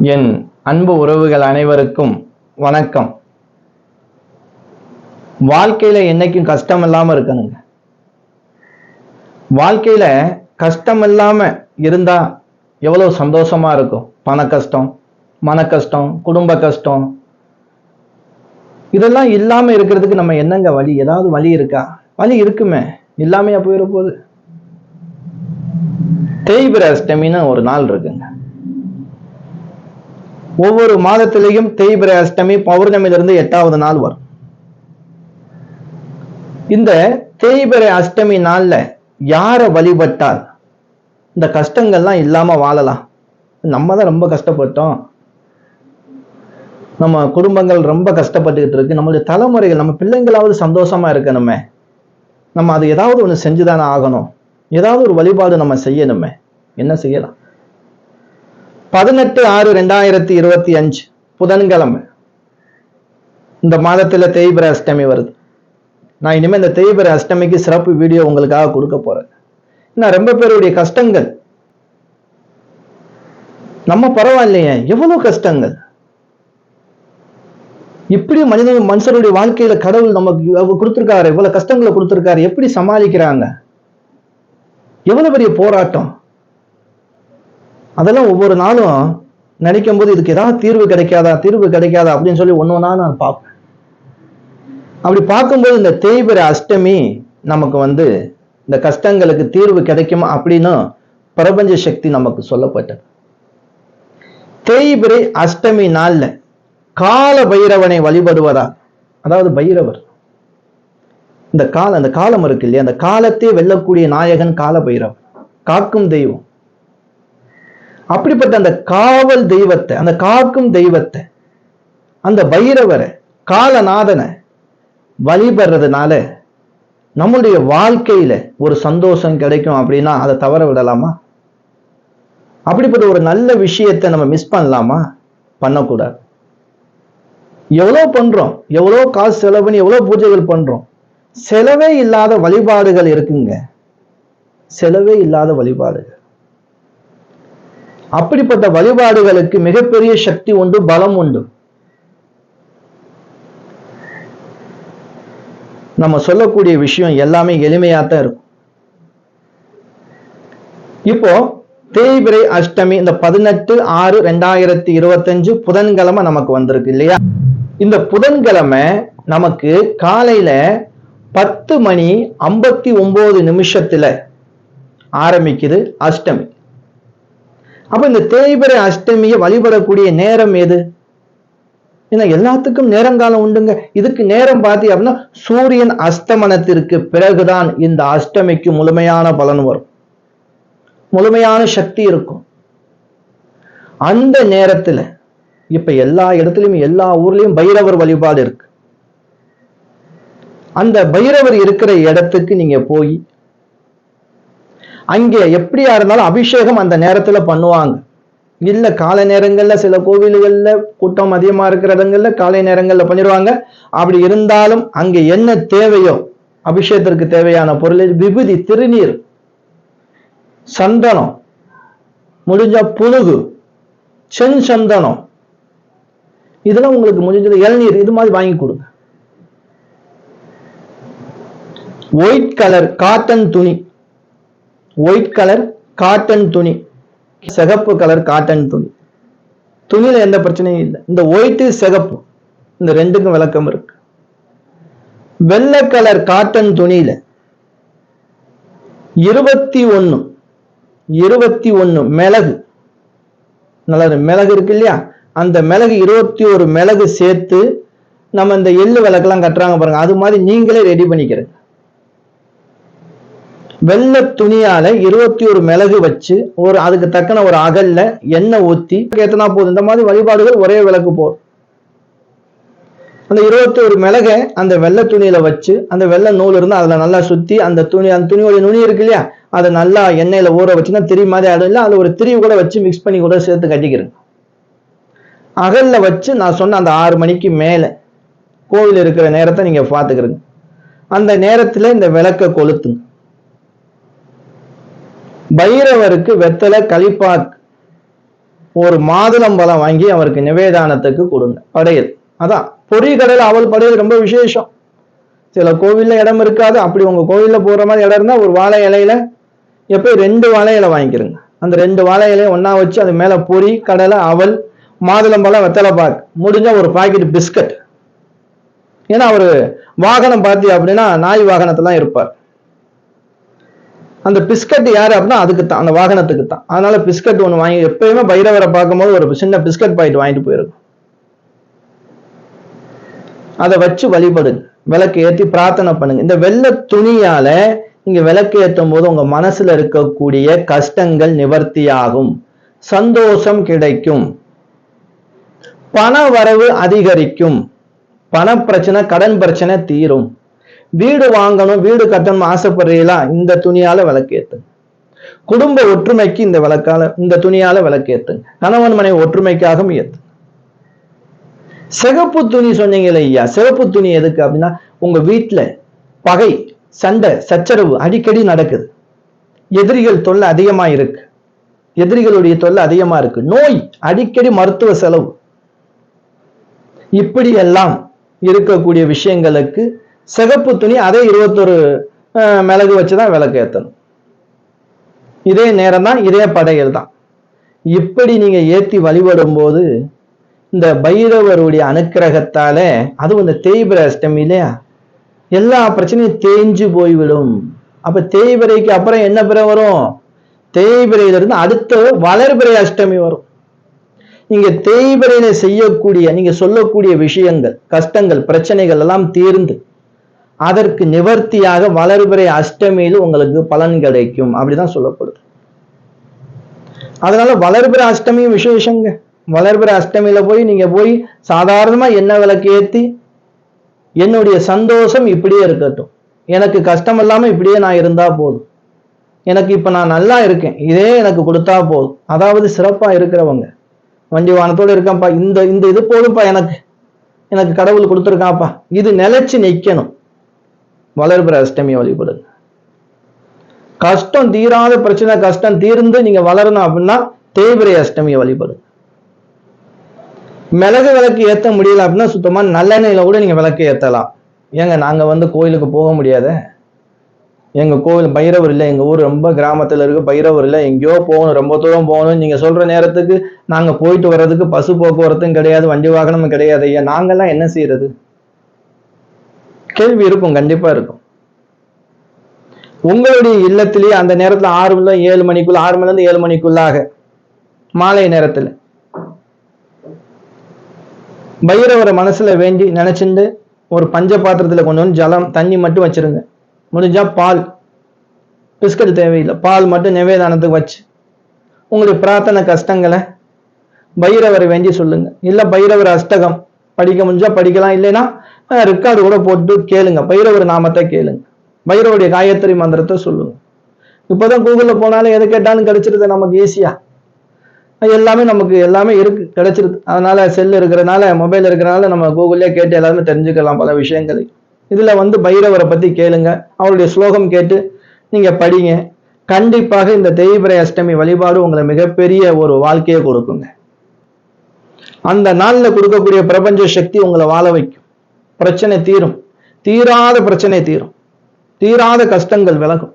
என் அன்பு உறவுகள் அனைவருக்கும் வணக்கம். வாழ்க்கையில என்னைக்கும் கஷ்டம் இல்லாம இருக்கணுங்க. வாழ்க்கையில கஷ்டம் இல்லாம இருந்தா எவ்வளவு சந்தோஷமா இருக்கும். பண கஷ்டம் மன கஷ்டம் குடும்ப கஷ்டம். இதெல்லாம் இல்லாம இருக்கிறதுக்கு நம்ம என்னங்க வழி? ஏதாவது வழி இருக்கா? வழி இருக்குமே. இல்லாமையா போயிட போகுது தேய்பிர அஷ்டமின்னு ஒரு நாள் இருக்குங்க. ஒவ்வொரு மாதத்திலையும் தேய்பிரை அஷ்டமி பௌர்ணமியிலிருந்து எட்டாவது நாள் வரும். இந்த தேய்பிரை அஷ்டமி நாள்ல யாரை வழிபட்டால் இந்த கஷ்டங்கள்லாம் இல்லாம வாழலாம்? நம்ம தான் ரொம்ப கஷ்டப்பட்டோம். நம்ம குடும்பங்கள் ரொம்ப கஷ்டப்பட்டுக்கிட்டு இருக்கு. நம்மளுடைய தலைமுறைகள் நம்ம பிள்ளைங்களாவது சந்தோஷமா இருக்கணுமே. நம்ம அது ஏதாவது ஒன்று செஞ்சுதானே ஆகணும். ஏதாவது ஒரு வழிபாடு நம்ம செய்யணுமே. என்ன செய்யலாம்? பதினெட்டு ஆறு ரெண்டாயிரத்தி இருபத்தி அஞ்சு புதன்கிழமை. இந்த மாதத்துல தேய்பிர அஷ்டமி வருது. நான் இனிமேல் இந்த தேய்பிர அஷ்டமிக்கு சிறப்பு வீடியோ உங்களுக்காக கொடுக்க போறேன். நான் ரொம்ப பேருடைய கஷ்டங்கள். நம்ம பரவாயில்லையே எவ்வளவு கஷ்டங்கள். இப்படி மனித மனுஷருடைய வாழ்க்கையில கடவுள் நமக்கு கொடுத்துருக்காரு இவ்வளவு கஷ்டங்களை கொடுத்துருக்காரு எப்படி சமாளிக்கிறாங்க? எவ்வளவு பெரிய போராட்டம். அதெல்லாம் ஒவ்வொரு நாளும் நினைக்கும் போது இதுக்கு ஏதாவது தீர்வு கிடைக்காதா தீர்வு கிடைக்காதா அப்படின்னு சொல்லி ஒன்று ஒன்றா நான் பார்ப்பேன். அப்படி பார்க்கும்போது இந்த தேய்பிர அஷ்டமி நமக்கு வந்து இந்த கஷ்டங்களுக்கு தீர்வு கிடைக்குமா அப்படின்னு பிரபஞ்ச சக்தி நமக்கு சொல்லப்பட்டது. தேய்பிரை அஷ்டமி நாள்ல கால பைரவனை வழிபடுவதா? அதாவது பைரவர். இந்த காலம் அந்த காலம் இருக்கு இல்லையா? அந்த காலத்தை வெல்லக்கூடிய நாயகன் கால பைரவர். காக்கும் தெய்வம். அப்படிப்பட்ட அந்த காவல் தெய்வத்தை அந்த காக்கும் தெய்வத்தை அந்த பைரவரை காலநாதனை வழிபடுறதுனால நம்மளுடைய வாழ்க்கையில ஒரு சந்தோஷம் கிடைக்கும் அப்படின்னா அதை தவற விடலாமா? அப்படிப்பட்ட ஒரு நல்ல விஷயத்தை நம்ம மிஸ் பண்ணலாமா? பண்ணக்கூடாது. எவ்வளோ பண்றோம்? எவ்வளோ காசு செலவு பண்ணி எவ்வளோ பூஜைகள் பண்றோம்? செலவே இல்லாத வழிபாடுகள் இருக்குங்க. செலவே இல்லாத வழிபாடுகள். அப்படிப்பட்ட வழிபாடுகளுக்கு மிகப்பெரிய சக்தி உண்டு பலம் உண்டு. நம்ம சொல்லக்கூடிய விஷயம் எல்லாமே எளிமையா தான் இருக்கும். இப்போ தேய்பிரை அஷ்டமி இந்த பதினெட்டு ஆறு ரெண்டாயிரத்தி இருபத்தஞ்சு புதன்கிழமை நமக்கு வந்திருக்கு இல்லையா? இந்த புதன்கிழமை நமக்கு காலையில பத்து மணி ஐம்பத்தி ஒன்பது நிமிஷத்துல ஆரம்பிக்குது அஷ்டமி. அப்ப இந்த தேய்பிரை அஷ்டமியை வழிபடக்கூடிய நேரம் எது? ஏன்னா எல்லாத்துக்கும் நேரங்காலம் உண்டுங்க. இதுக்கு நேரம் பார்த்தி அப்படின்னா சூரியன் அஸ்தமனத்திற்கு பிறகுதான் இந்த அஷ்டமிக்கு முழுமையான பலன் வரும். முழுமையான சக்தி இருக்கும். அந்த நேரத்துல இப்ப எல்லா இடத்துலயும் எல்லா ஊர்லயும் பைரவர் வழிபாடு இருக்கு. அந்த பைரவர் இருக்கிற இடத்துக்கு நீங்க போய் அங்கே எப்படியா இருந்தாலும் அபிஷேகம் அந்த நேரத்துல பண்ணுவாங்க. இல்ல காலை நேரங்கள்ல சில கோவில்கள்ல கூட்டம் அதிகமா இருக்கிறதுங்கள்ல காலை நேரங்கள்ல பண்ணிடுவாங்க. அப்படி இருந்தாலும் அங்க என்ன தேவையோ அபிஷேகத்திற்கு தேவையான பொருள் விபூதி திருநீர் சந்தனம் முடிஞ்ச புழுகு சென் சந்தனம் இதெல்லாம் உங்களுக்கு முடிஞ்சது. இளநீர் இது மாதிரி வாங்கி கொடுங்க. ஒயிட் கலர் காட்டன் துணி. ஒயிட் கலர் காட்டன் துணி. சிகப்பு கலர் காட்டன் துணி. துணியில எந்த பிரச்சனையும் இல்லை. இந்த ஒயிட்டு சிகப்பு. இந்த ரெண்டுக்கும் விளக்கம் இருக்கு. வெள்ளை கலர் காட்டன் துணியில இருபத்தி ஒன்று இருபத்தி ஒன்று மிளகு. நல்லது மிளகு இருக்கு இல்லையா? அந்த மிளகு இருபத்தி ஒரு மிளகு சேர்த்து நம்ம இந்த எள்ளு விளக்கெல்லாம் கட்டுறாங்க பாருங்க. அது மாதிரி நீங்களே ரெடி பண்ணிக்கிறது வெள்ளை துணியால இருபத்தி ஒரு மிளகு வச்சு ஒரு அதுக்கு தக்கன ஒரு அகல்ல எண்ணெய் ஊத்தி ஏத்தனா போதும். இந்த மாதிரி வழிபாடுகள் ஒரே விளக்கு போதும் அந்த இருபத்தி ஒரு மிளகை அந்த வெள்ளை துணியில வச்சு அந்த வெள்ளை நூல் இருந்து அதுல நல்லா சுத்தி அந்த துணி அந்த துணியோட நுனி இருக்கு இல்லையா? அதை நல்லா எண்ணெயில ஊற வச்சுன்னா திரி மாதிரி ஆடும் இல்லை அதுல ஒரு திரி கூட வச்சு மிக்ஸ் பண்ணி கூட சேர்த்து கட்டிக்கிறேன். அகல்ல வச்சு நான் சொன்ன அந்த ஆறு மணிக்கு மேல கோவில் இருக்கிற நேரத்தை நீங்க பாத்துக்கிறீங்க அந்த நேரத்துல இந்த விளக்க கொளுத்துங்க. பைரவருக்கு வெத்தலை களிப்பாக்கு ஒரு மாதுளம்பழம் வாங்கி அவருக்கு நிவேதானத்துக்கு கொடுங்க. படையல். அதான். பொரி அவள் அவல் படையல் ரொம்ப விசேஷம். சில கோவில்ல இடம் இருக்காது. அப்படி உங்க கோவில்ல போற மாதிரி இடம் இருந்தா ஒரு வாழை இலையில எப்போ ரெண்டு வாழை இலை வாங்கிக்கிறங்க அந்த ரெண்டு வாழை இலையை ஒன்னா வச்சு அது மேல பொரி கடலை அவல் மாதுளம்பழம் வெத்தலை பாக்கு முடிஞ்சா ஒரு பாக்கெட் பிஸ்கட் ஏன்னா அவரு வாகனம் பார்த்தி அப்படின்னா நாய் வாகனத்துல இருப்பார். அந்த பிஸ்கட் யார் அப்படின்னா அதுக்கு தான் அந்த வாகனத்துக்கு தான் அதனால பிஸ்கட் ஒன்று வாங்கி எப்பயுமே பைரவரை பார்க்கும்போது ஒரு சின்ன பிஸ்கட் பாயிட் வாங்கிட்டு போயிருக்கும். அதை வச்சு வழிபடுங்க. விளக்கு ஏற்றி பிரார்த்தனை பண்ணுங்க. இந்த வெள்ளை துணியால நீங்க விளக்கு ஏற்றும் போது உங்க மனசுல இருக்கக்கூடிய கஷ்டங்கள் நிவர்த்தியாகும். சந்தோஷம் கிடைக்கும். பண வரவு அதிகரிக்கும். பண பிரச்சனை கடன் பிரச்சனை தீரும். வீடு வாங்கணும் வீடு கட்டணும் ஆசைப்படுறீங்களா? இந்த துணியால விளக்கேத்துங்க. குடும்ப ஒற்றுமைக்கு இந்த விளக்கால இந்த துணியால விளக்கேத்துங்க. கணவன் மனைவி ஒற்றுமைக்காகவும் ஏத்து சிகப்பு துணி சொன்னீங்களே ஐயா சிகப்பு துணி எதுக்கு அப்படின்னா உங்க வீட்டுல பகை சண்டை சச்சரவு அடிக்கடி நடக்குது. எதிரிகள் தொல்லை அதிகமா இருக்கு. எதிரிகளுடைய தொல்லை அதிகமா இருக்கு. நோய் அடிக்கடி மருத்துவ செலவு. இப்படி எல்லாம் இருக்கக்கூடிய விஷயங்களுக்கு சிகப்பு துணி அதே இருபத்தொரு அஹ், மிளகு வச்சுதான் விளக்கு ஏத்தணும். இதே நேரம் தான் இதே படையல் தான் இப்படி நீங்க ஏத்தி வழிபடும் போது இந்த பைரவருடைய அனுக்கிரகத்தால அதுவும் இந்த தேய்பிர அஷ்டமி இல்லையா? எல்லா பிரச்சனையும் தேஞ்சு போய்விடும். அப்ப தேய்பிரைக்கு அப்புறம் என்ன பிற வரும்? தேய்பிரையிலிருந்து இருந்து வளர்பிரை அஷ்டமி வரும். நீங்க தேய்பிரையில செய்யக்கூடிய நீங்க சொல்லக்கூடிய விஷயங்கள் கஷ்டங்கள் பிரச்சனைகள் எல்லாம் தீர்ந்து அதற்கு நிவர்த்தியாக வளர்பிறை அஷ்டமியில் உங்களுக்கு பலன் கிடைக்கும். அப்படிதான் சொல்லப்படுது. அதனால வளர்பிற அஷ்டமியும் விசேஷங்க. வளர்பிற அஷ்டமியில போய் நீங்க போய் சாதாரணமா எண்ணெய் விளக்கு ஏத்தி என்னுடைய சந்தோஷம் இப்படியே இருக்கட்டும். எனக்கு கஷ்டம் இல்லாம இப்படியே நான் இருந்தா போதும். எனக்கு இப்ப நான் நல்லா இருக்கேன். இதே எனக்கு கொடுத்தா போதும். அதாவது சிறப்பா இருக்கிறவங்க. வண்டி வானத்தோடு இருக்கேன்ப்பா. இந்த இந்த இது போதும்ப்பா எனக்கு. எனக்கு கடவுள் கொடுத்துருக்கான்ப்பா. இது நிலைச்சு நிக்கணும். வளர்பிற அஷ்டமியை வழிபடுங்க கஷ்டம் தீராத பிரச்சனை கஷ்டம் தீர்ந்து நீங்க வளரணும் அப்படின்னா தேய்பிரை அஷ்டமியை வழிபடுங்க மிளகு விளக்கு ஏத்த முடியல அப்படின்னா சுத்தமா நல்லெண்ணெயில கூட நீங்க விளக்கு ஏத்தலாம். ஏங்க நாங்க வந்து கோயிலுக்கு போக முடியாத. எங்க கோவில் பைரவர் இல்லை எங்க ஊர் ரொம்ப கிராமத்துல இருக்கு பைரவர் இல்லை எங்கேயோ போகணும் ரொம்ப தூரம் போகணும் நீங்க சொல்ற நேரத்துக்கு நாங்க போயிட்டு வர்றதுக்கு பசு போக்குவரத்தும் கிடையாது வண்டி வாகனமும் கிடையாது ஐயா. நாங்கெல்லாம் என்ன செய்யறது? கேள்வி இருக்கும் கண்டிப்பா இருக்கும். உங்களுடைய இல்லத்திலேயே அந்த நேரத்துல ஆறு மணி ஏழு மணிக்குள்ள ஆறு மணில இருந்து ஏழு மணிக்குள்ளாக மாலை நேரத்துல. பைரவரை மனசுல வேண்டி நினைச்சுண்டு ஒரு பஞ்ச பாத்திரத்துல கொண்டு வந்து ஜலம் தண்ணி மட்டும் வச்சிருங்க. முடிஞ்சா பால் பிஸ்கட் தேவையில்லை. பால் மட்டும் நிவேதானத்துக்கு வச்சு உங்களுடைய பிரார்த்தனை கஷ்டங்களை பைரவரை வேண்டி சொல்லுங்க. இல்ல பைரவர் அஷ்டகம் படிக்க முடிஞ்சா படிக்கலாம் இல்லைன்னா ரெக்கார்டு கூட போட்டு கேளுங்க. பைரவர் நாமத்தை கேளுங்க. பைரவருடைய காயத்ரி மந்திரத்தை சொல்லுங்க. இப்போதான் கூகுளில் போனாலும் எது கேட்டாலும் கிடைச்சிருது நமக்கு ஈஸியா எல்லாமே நமக்கு எல்லாமே இருக்கு கிடைச்சிருது. அதனால செல் இருக்கிறனால மொபைல் இருக்கிறனால நம்ம கூகுளே கேட்டு எல்லாருமே தெரிஞ்சுக்கலாம் பல விஷயங்களை. இதுல வந்து பைரவரை பத்தி கேளுங்க. அவருடைய ஸ்லோகம் கேட்டு நீங்க படிங்க. கண்டிப்பாக இந்த தேய்பிரை அஷ்டமி வழிபாடு உங்களை மிகப்பெரிய ஒரு வாழ்க்கையை கொடுக்குங்க. அந்த நாளில் கொடுக்கக்கூடிய பிரபஞ்ச சக்தி உங்களை வாழ வைக்கும். பிரச்சனை தீரும். தீராத பிரச்சனை தீரும். தீராத கஷ்டங்கள் விலகும்.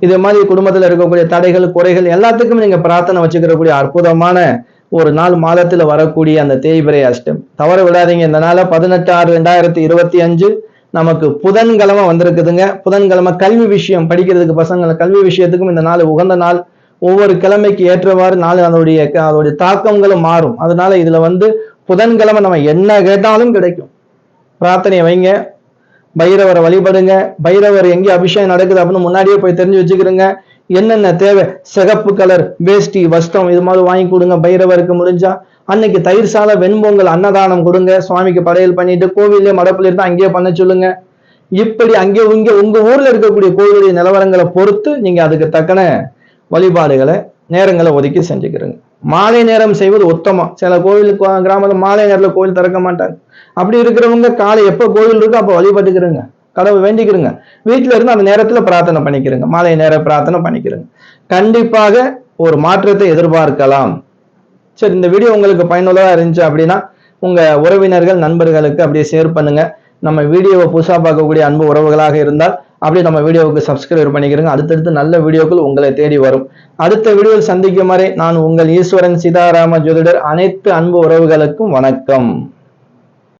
இதே மாதிரி குடும்பத்துல இருக்கக்கூடிய தடைகள் குறைகள் எல்லாத்துக்கும் நீங்க பிரார்த்தனை வச்சுக்கிறக்கூடிய அற்புதமான ஒரு நாள் மாதத்துல வரக்கூடிய அந்த தேய்பிரை அஷ்டம். தவற விடாதீங்க. இந்த நாள பதினெட்டு ஆறு ரெண்டாயிரத்தி இருபத்தி அஞ்சு நமக்கு புதன்கிழமை வந்திருக்குதுங்க. புதன்கிழமை கல்வி விஷயம். படிக்கிறதுக்கு பசங்களை கல்வி விஷயத்துக்கும் இந்த நாள் உகந்த நாள். ஒவ்வொரு கிழமைக்கு ஏற்றவாறு நாள் அதனுடைய அதோடைய தாக்கங்களும் மாறும். அதனால இதுல வந்து புதன்கிழமை நம்ம என்ன கேட்டாலும் கிடைக்கும். பிரார்த்தனையை வைங்க. பைரவரை வழிபடுங்க. பைரவர் எங்கே அபிஷேகம் நடக்குது அப்படின்னு முன்னாடியே போய் தெரிஞ்சு வச்சுக்கிறோங்க என்னென்ன தேவை? சிகப்பு கலர் வேஷ்டி வஸ்திரம் இது மாதிரி வாங்கி கொடுங்க. பைரவருக்கு முடிஞ்சா அன்னைக்கு தயிர் சாலை வெண்பொங்கல் அன்னதானம் கொடுங்க. சுவாமிக்கு படையல் பண்ணிட்டு கோவிலே மடப்புல இருந்தால் அங்கேயே பண்ண சொல்லுங்க. இப்படி அங்கே இங்க உங்க ஊர்ல இருக்கக்கூடிய கோவிலுடைய நிலவரங்களை பொறுத்து நீங்க அதுக்கு தக்கன வழிபாடுகளை நேரங்களை ஒதுக்கி செஞ்சுக்கிறோங்க மாலை நேரம் செய்வது உத்தமம். சில கோவில் கிராமத்தில் மாலை நேரத்தில் கோவில் திறக்க மாட்டாங்க. அப்படி இருக்கிறவங்க காலை எப்போ கோவில் இருக்கோ அப்போ வழிபட்டுக்கிறோங்க கடவுள் வேண்டிக்கிறோங்க வீட்டில் இருந்து அந்த நேரத்தில் பிரார்த்தனை பண்ணிக்கிறோங்க மாலை நேர பிரார்த்தனை பண்ணிக்கிறோங்க கண்டிப்பாக ஒரு மாற்றத்தை எதிர்பார்க்கலாம். சரி இந்த வீடியோ உங்களுக்கு பயனுள்ளதாக இருந்துச்சு அப்படின்னா உங்கள் உறவினர்கள் நண்பர்களுக்கு அப்படியே ஷேர் பண்ணுங்க. நம்ம வீடியோவை புதுசாக பார்க்கக்கூடிய அன்பு உறவுகளாக இருந்தால் அப்படியே நம்ம வீடியோவுக்கு சப்ஸ்கிரைப் பண்ணிக்கிறோங்க. அடுத்தடுத்து நல்ல வீடியோக்கள் உங்களை தேடி வரும். அடுத்த வீடியோவில் சந்திக்கும் வரை நான் உங்கள் ஈஸ்வரன் சீதாராம ஜோதிடர். அனைத்து அன்பு உறவுகளுக்கும் வணக்கம்.